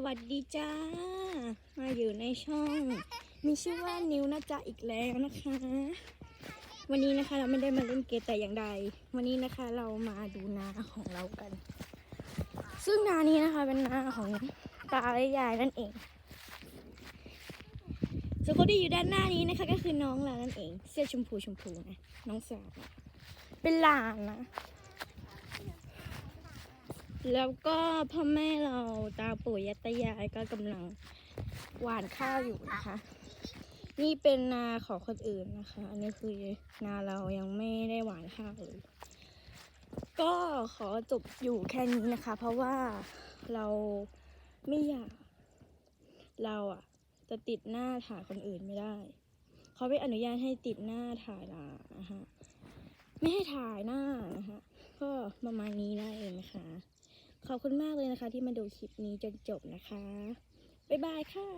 สวัสดีจ้า มาอยู่ในช่อง มีชื่อว่านิวนะจ๊ะอีกแล้วนะคะ วันนี้นะคะเราไม่ได้มาเล่นเกมแต่อย่างใด วันนี้นะคะเรามาดูนาของเรากัน ซึ่งนานี้นะคะเป็นนาของตาและยายนั่นเองส่วนคนที่อยู่ด้านหน้านี้นะคะ ก็คือน้องเรานั่นเอง เสื้อชมพูชมพูนะน้องสาว เป็นหลานนะ แล้วก็พ่อแม่เราตาปู่ยายตายายก็กำลังหว่านข้าวอยู่นะคะ นี่เป็นนาของคนอื่นนะคะ อันนี้คือนาเรายังไม่ได้หว่านข้าวเลย ก็ขอจบอยู่แค่นี้นะคะ เพราะว่าเราไม่อยากเราอะจะติดหน้าถ่ายคนอื่นไม่ได้เขาไม่อนุญาตให้ติดหน้าถ่ายนานะคะไม่ให้ถ่ายหน้านะคะก็ประมาณนี้นั่นเองนะคะ ขอบคุณมากเลยนะคะที่มาดูคลิปนี้จนจบนะคะ บ๊ายบายค่ะ